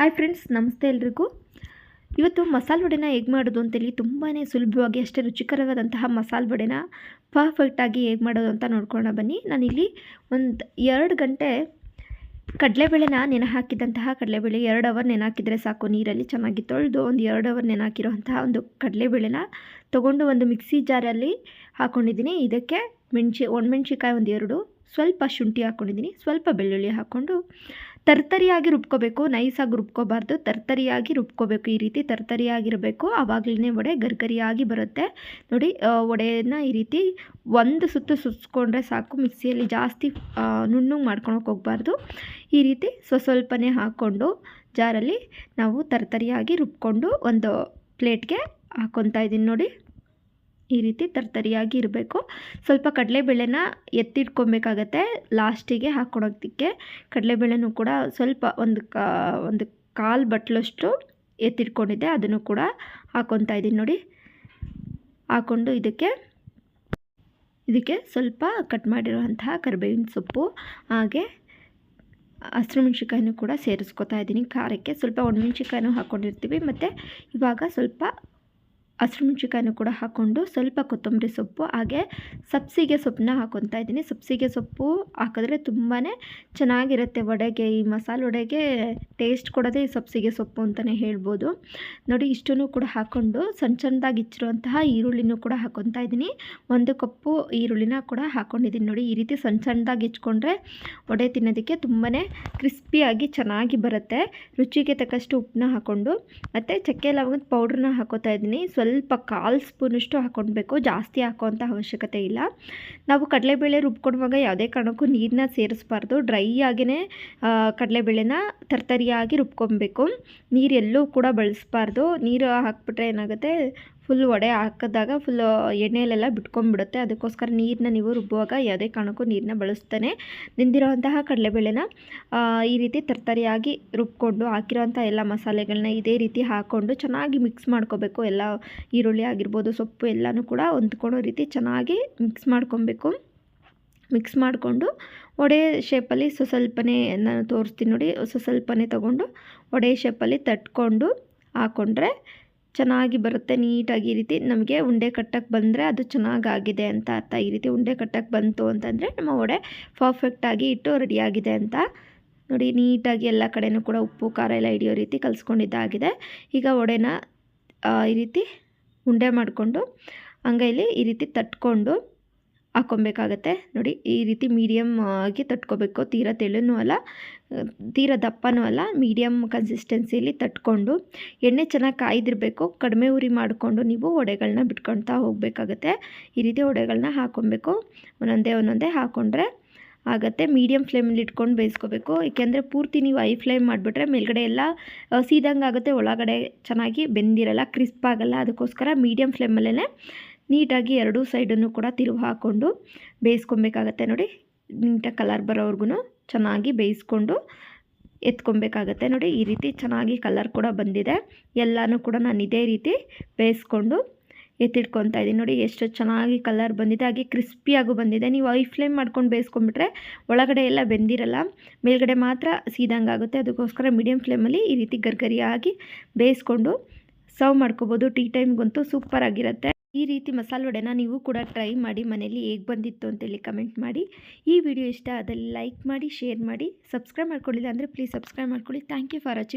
Hi friends, ನಮಸ್ತೆ ಎಲ್ರಿಗೂ. ಇವತ್ತು ಮಸಾಲೆ ವಡೆನ ಹೇಗೆ ಮಾಡೋದು ಅಂತೇಳಿ ತುಂಬಾ ಸುಲಭವಾಗಿ ಅಷ್ಟೇ ರುಚಿಕರವಾದಂತಹ ಮಸಾಲೆ ವಡೆನ ಪರ್ಫೆಕ್ಟಾಗಿ ಹೇಗೆ ಮಾಡೋದು ಅಂತ ನೋಡ್ಕೊಳ್ಳೋಣ ಬನ್ನಿ. ನಾನಿಲ್ಲಿ ಒಂದು ಎರಡು ಗಂಟೆ ಕಡಲೆಬೇಳೆನ ನೆನೆ ಹಾಕಿದಂತಹ ಕಡಲೆಬೇಳೆ, ಎರಡು ಅವರ್ ನೆನೆ ಹಾಕಿದರೆ ಸಾಕು. ನೀರಲ್ಲಿ ಚೆನ್ನಾಗಿ ತೊಳೆದು ಒಂದು ಎರಡು ಅವರ್ ನೆನೆ ಹಾಕಿರುವಂತಹ ಒಂದು ಕಡಲೆಬೇಳೆನ ತೊಗೊಂಡು ಒಂದು ಮಿಕ್ಸಿ ಜಾರಲ್ಲಿ ಹಾಕ್ಕೊಂಡಿದ್ದೀನಿ ಇದಕ್ಕೆ ಮೆಣಸಿ ಒಣಮೆಣ್ಸಿಕಾಯಿ ಒಂದು ಎರಡು, ಸ್ವಲ್ಪ ಶುಂಠಿ ಹಾಕ್ಕೊಂಡಿದ್ದೀನಿ ಸ್ವಲ್ಪ ಬೆಳ್ಳುಳ್ಳಿ ಹಾಕ್ಕೊಂಡು ತರ್ತರಿಯಾಗಿ ರುಬ್ಕೋಬೇಕು, ನೈಸಾಗಿ ರುಬ್ಕೋಬಾರ್ದು. ತರ್ತರಿಯಾಗಿ ರುಬ್ಕೋಬೇಕು ಈ ರೀತಿ. ತರ್ತರಿಯಾಗಿರಬೇಕು. ಆವಾಗಲೇ ವಡೆ ಗರ್ಗರಿಯಾಗಿ ಬರುತ್ತೆ. ನೋಡಿ ವಡೆನ ಈ ರೀತಿ ಒಂದು ಸುತ್ತು ಸುಸ್ಕೊಂಡ್ರೆ ಸಾಕು. ಮಿಕ್ಸಿಯಲ್ಲಿ ಜಾಸ್ತಿ ನುಣ್ಣಗೆ ಮಾಡ್ಕೊಳಕ್ಕೆ ಹೋಗಬಾರ್ದು. ಈ ರೀತಿ ಸ್ವಸ್ವಲ್ಪನೇ ಹಾಕ್ಕೊಂಡು ಜಾರಲ್ಲಿ ನಾವು ತರ್ತರಿಯಾಗಿ ರುಬ್ಕೊಂಡು ಒಂದು ಪ್ಲೇಟ್ಗೆ ಹಾಕ್ಕೊತಾ ಇದ್ದೀನಿ ನೋಡಿ ಈ ರೀತಿ ತರ್ತರಿಯಾಗಿ ಇರಬೇಕು. ಸ್ವಲ್ಪ ಕಡಲೆಬೇಳೆನ ಎತ್ತಿಟ್ಕೊಬೇಕಾಗತ್ತೆ. ಲಾಸ್ಟಿಗೆ ಹಾಕ್ಕೊಳೋದಕ್ಕೆ ಕಡಲೆಬೇಳೆನೂ ಕೂಡ ಸ್ವಲ್ಪ ಒಂದು ಒಂದು ಕಾಲು ಬಟ್ಲಷ್ಟು ಎತ್ತಿಟ್ಕೊಂಡಿದ್ದೆ. ಅದನ್ನು ಕೂಡ ಹಾಕ್ಕೊತಾ ಇದ್ದೀನಿ ನೋಡಿ. ಹಾಕ್ಕೊಂಡು ಇದಕ್ಕೆ ಇದಕ್ಕೆ ಸ್ವಲ್ಪ ಕಟ್ ಮಾಡಿರುವಂತಹ ಕರಿಬೇವಿನ ಸೊಪ್ಪು, ಹಾಗೆ ಹಸಿರುಮೆಣ್ಸಿಕಾಯಿನೂ ಕೂಡ ಸೇರಿಸ್ಕೊತಾ ಇದ್ದೀನಿ. ಖಾರಕ್ಕೆ ಸ್ವಲ್ಪ ಒಣಮೆಣ್ಸಿಕಾಯಿನೂ ಹಾಕ್ಕೊಂಡಿರ್ತೀವಿ ಮತ್ತು ಇವಾಗ ಸ್ವಲ್ಪ ಹಸಿರುಮೆಣ್ಸಿಕಾಯನ್ನು ಕೂಡ ಹಾಕ್ಕೊಂಡು ಸ್ವಲ್ಪ ಕೊತ್ತಂಬರಿ ಸೊಪ್ಪು, ಹಾಗೆ ಸಬ್ಸಿಗೆ ಸೊಪ್ಪನ್ನ ಹಾಕ್ಕೊತಾ ಇದ್ದೀನಿ. ಸಬ್ಸಿಗೆ ಸೊಪ್ಪು ಹಾಕಿದ್ರೆ ತುಂಬಾ ಚೆನ್ನಾಗಿರುತ್ತೆ ವಡೆಗೆ, ಈ ಮಸಾಲೆ ವಡೆಗೆ ಟೇಸ್ಟ್ ಕೊಡೋದೇ ಈ ಸಬ್ಸಿಗೆ ಸೊಪ್ಪು ಅಂತಲೇ ಹೇಳ್ಬೋದು. ನೋಡಿ, ಇಷ್ಟನ್ನು ಕೂಡ ಹಾಕ್ಕೊಂಡು ಸಣ್ಣ ಸಣ್ಣದಾಗಿ ಇಚ್ಚಿರುವಂತಹ ಈರುಳ್ಳಿನೂ ಕೂಡ ಹಾಕ್ಕೊತಾ ಇದ್ದೀನಿ. ಒಂದು ಕಪ್ಪು ಈರುಳ್ಳಿನ ಕೂಡ ಹಾಕ್ಕೊಂಡಿದ್ದೀನಿ ನೋಡಿ, ಈ ರೀತಿ ಸಣ್ಣ ಸಣ್ಣದಾಗಿ ಇಚ್ಕೊಂಡ್ರೆ ವಡೆ ತಿನ್ನೋದಕ್ಕೆ ತುಂಬಾ ಕ್ರಿಸ್ಪಿಯಾಗಿ ಚೆನ್ನಾಗಿ ಬರುತ್ತೆ. ರುಚಿಗೆ ತಕ್ಕಷ್ಟು ಉಪ್ಪನ್ನ ಹಾಕ್ಕೊಂಡು ಮತ್ತು ಚಕ್ಕೆ ಲವಂಗದ ಪೌಡ್ರನ್ನ ಹಾಕೋತಾ ಇದ್ದೀನಿ. ಸ್ವಲ್ಪ ಸ್ವಲ್ಪ ಕಾಲು ಸ್ಪೂನಷ್ಟು ಹಾಕೊಳ್ಬೇಕು ಜಾಸ್ತಿ ಹಾಕೋವಂಥ ಅವಶ್ಯಕತೆ ಇಲ್ಲ. ನಾವು ಕಡಲೆಬೇಳೆ ರುಬ್ಕೊಡುವಾಗ ಯಾವುದೇ ಕಾರಣಕ್ಕೂ ನೀರನ್ನ ಸೇರಿಸ್ಬಾರ್ದು. ಡ್ರೈ ಆಗಿಯೇ ಕಡಲೆಬೇಳೆನ ತರ್ತರಿಯಾಗಿ ರುಬ್ಕೊಬೇಕು ನೀರೆಲ್ಲೂ ಕೂಡ ಬಳಸ್ಬಾರ್ದು. ನೀರು ಹಾಕ್ಬಿಟ್ರೆ ಏನಾಗುತ್ತೆ? ಫುಲ್ ವಡೆ ಹಾಕಿದಾಗ ಫುಲ್ ಎಣ್ಣೆಯಲ್ಲೆಲ್ಲ ಬಿಟ್ಕೊಂಡ್ಬಿಡುತ್ತೆ. ಅದಕ್ಕೋಸ್ಕರ ನೀರನ್ನ ನೀವು ರುಬ್ಬುವಾಗ ಯಾವುದೇ ಕಾರಣಕ್ಕೂ ನೀರನ್ನ ಬಳಸ್ತಾನೆ ನಿಂದಿರುವಂತಹ ಕಡಲೆಬೇಳೆನ ಈ ರೀತಿ ತರ್ತರಿಯಾಗಿ ರುಬ್ಕೊಂಡು ಹಾಕಿರೋಂಥ ಎಲ್ಲ ಮಸಾಲೆಗಳನ್ನ ಇದೇ ರೀತಿ ಹಾಕ್ಕೊಂಡು ಚೆನ್ನಾಗಿ ಮಿಕ್ಸ್ ಮಾಡ್ಕೋಬೇಕು. ಎಲ್ಲ ಈರುಳ್ಳಿ ಆಗಿರ್ಬೋದು, ಸೊಪ್ಪು ಎಲ್ಲನೂ ಕೂಡ ಹೊಂದ್ಕೊಳ್ಳೋ ರೀತಿ ಚೆನ್ನಾಗಿ ಮಿಕ್ಸ್ ಮಾಡ್ಕೊಬೇಕು. ಮಿಕ್ಸ್ ಮಾಡಿಕೊಂಡು ವಡೆ ಶೇಪಲ್ಲಿ ಸ್ವಸ್ವಲ್ಪನೇ ನಾನು ತೋರಿಸ್ತೀನಿ ನೋಡಿ, ಸ್ವಸ್ವಲ್ಪನೇ ತೊಗೊಂಡು ವಡೆ ಶೇಪಲ್ಲಿ ತಟ್ಕೊಂಡು ಹಾಕ್ಕೊಂಡ್ರೆ ಚೆನ್ನಾಗಿ ಬರುತ್ತೆ ನೀಟಾಗಿ ಈ ರೀತಿ. ನಮಗೆ ಉಂಡೆ ಕಟ್ಟಕ್ಕೆ ಬಂದರೆ ಅದು ಚೆನ್ನಾಗಾಗಿದೆ ಅಂತ ಅರ್ಥ. ಈ ರೀತಿ ಉಂಡೆ ಕಟ್ಟಕ್ಕೆ ಬಂತು ಅಂತಂದರೆ ನಮ್ಮ ವಡೆ ಪರ್ಫೆಕ್ಟಾಗಿ ಇಟ್ಟು ರೆಡಿಯಾಗಿದೆ ಅಂತ. ನೋಡಿ, ನೀಟಾಗಿ ಎಲ್ಲ ಕಡೆಯೂ ಕೂಡ ಉಪ್ಪು, ಖಾರ ಎಲ್ಲ ಹಿಡಿಯೋ ರೀತಿ ಕಲಿಸ್ಕೊಂಡಿದ್ದಾಗಿದೆ. ಈಗ ವಡೆನ ಈ ರೀತಿ ಉಂಡೆ ಮಾಡಿಕೊಂಡು, ಅಂಗೈಲಿ ಈ ರೀತಿ ತಟ್ಕೊಂಡು ಹಾಕ್ಕೊಬೇಕಾಗತ್ತೆ. ನೋಡಿ, ಈ ರೀತಿ ಮೀಡಿಯಮ್ ಆಗಿ ತಟ್ಕೋಬೇಕು. ತೀರ ತೆಳುನೂ ಅಲ್ಲ, ತೀರ ದಪ್ಪನೂ ಅಲ್ಲ ಮೀಡಿಯಮ್ ಕನ್ಸಿಸ್ಟೆನ್ಸಿಲಿ ತಟ್ಕೊಂಡು ಎಣ್ಣೆ ಚೆನ್ನಾಗಿ ಕಾಯ್ದಿರಬೇಕು. ಕಡಿಮೆ ಉರಿ ಮಾಡಿಕೊಂಡು ನೀವು ಒಡೆಗಳನ್ನ ಬಿಟ್ಕೊಳ್ತಾ ಹೋಗಬೇಕಾಗತ್ತೆ. ಈ ರೀತಿ ಒಡೆಗಳನ್ನ ಹಾಕ್ಕೊಬೇಕು. ಒಂದೊಂದೇ ಒಂದೊಂದೇ ಹಾಕ್ಕೊಂಡ್ರೆ ಆಗುತ್ತೆ. ಮೀಡಿಯಮ್ ಫ್ಲೇಮಲ್ಲಿ ಇಟ್ಕೊಂಡು ಬೇಯಿಸ್ಕೋಬೇಕು. ಏಕೆಂದರೆ ಪೂರ್ತಿ ನೀವು ಐ ಫ್ಲೇಮ್ ಮಾಡಿಬಿಟ್ರೆ ಮೇಲ್ಗಡೆ ಎಲ್ಲ ಸೀದಂಗೆ ಆಗುತ್ತೆ ಒಳಗಡೆ ಚೆನ್ನಾಗಿ ಬೆಂದಿರಲ್ಲ ಕ್ರಿಸ್ಪ್ ಆಗಲ್ಲ. ಅದಕ್ಕೋಸ್ಕರ ಮೀಡಿಯಮ್ ಫ್ಲೇಮಲ್ಲೇ ನೀಟಾಗಿ ಎರಡೂ ಸೈಡನ್ನು ಕೂಡ ತಿರುವು ಹಾಕ್ಕೊಂಡು ಬೇಯಿಸ್ಕೊಬೇಕಾಗತ್ತೆ ನೋಡಿ. ನೀಟಾಗಿ ಕಲರ್ ಬರೋವ್ರಿಗೂ ಚೆನ್ನಾಗಿ ಬೇಯಿಸ್ಕೊಂಡು ಎತ್ಕೊಬೇಕಾಗತ್ತೆ ನೋಡಿ. ಈ ರೀತಿ ಚೆನ್ನಾಗಿ ಕಲರ್ ಕೂಡ ಬಂದಿದೆ. ಎಲ್ಲನೂ ಕೂಡ ನಾನು ಇದೇ ರೀತಿ ಬೇಯಿಸ್ಕೊಂಡು ಎತ್ತಿಟ್ಕೊತಾ ಇದ್ದೀನಿ ನೋಡಿ. ಎಷ್ಟು ಚೆನ್ನಾಗಿ ಕಲರ್ ಬಂದಿದೆ. ಹಾಗೆ ಕ್ರಿಸ್ಪಿಯಾಗೂ ಬಂದಿದೆ. ನೀವು ಐ ಫ್ಲೇಮ್ ಮಾಡ್ಕೊಂಡು ಬೇಯಿಸ್ಕೊಂಡ್ಬಿಟ್ರೆ ಒಳಗಡೆ ಎಲ್ಲ ಬೆಂದಿರಲ್ಲ. ಮೇಲ್ಗಡೆ ಮಾತ್ರ ಸೀದಂಗೆ ಆಗುತ್ತೆ ಅದಕ್ಕೋಸ್ಕರ ಮೀಡಿಯಮ್ ಫ್ಲೇಮಲ್ಲಿ ಈ ರೀತಿ ಗರ್ಗರಿಯಾಗಿ ಬೇಯಿಸ್ಕೊಂಡು ಸರ್ವ್ ಮಾಡ್ಕೋಬೋದು. ಟೀ ಟೈಮ್ಗಂತೂ ಸೂಪರಾಗಿರುತ್ತೆ ಈ ರೀತಿ ಮಸಾಲೆ ವಡೆನ ನೀವು ಕೂಡ ಟ್ರೈ ಮಾಡಿ ಮನೇಲಿ ಹೇಗೆ ಬಂದಿತ್ತು ಅಂತೇಳಿ ಕಮೆಂಟ್ ಮಾಡಿ. ಈ ವಿಡಿಯೋ ಇಷ್ಟ ಆದಲ್ಲಿ ಲೈಕ್ ಮಾಡಿ ಶೇರ್ ಮಾಡಿ ಸಬ್ಸ್ಕ್ರೈಬ್ ಮಾಡ್ಕೊಳ್ಳಿಲ್ಲ ಅಂದರೆ ಪ್ಲೀಸ್ ಸಬ್ಸ್ಕ್ರೈಬ್ ಮಾಡ್ಕೊಳ್ಳಿ. Thank you for watching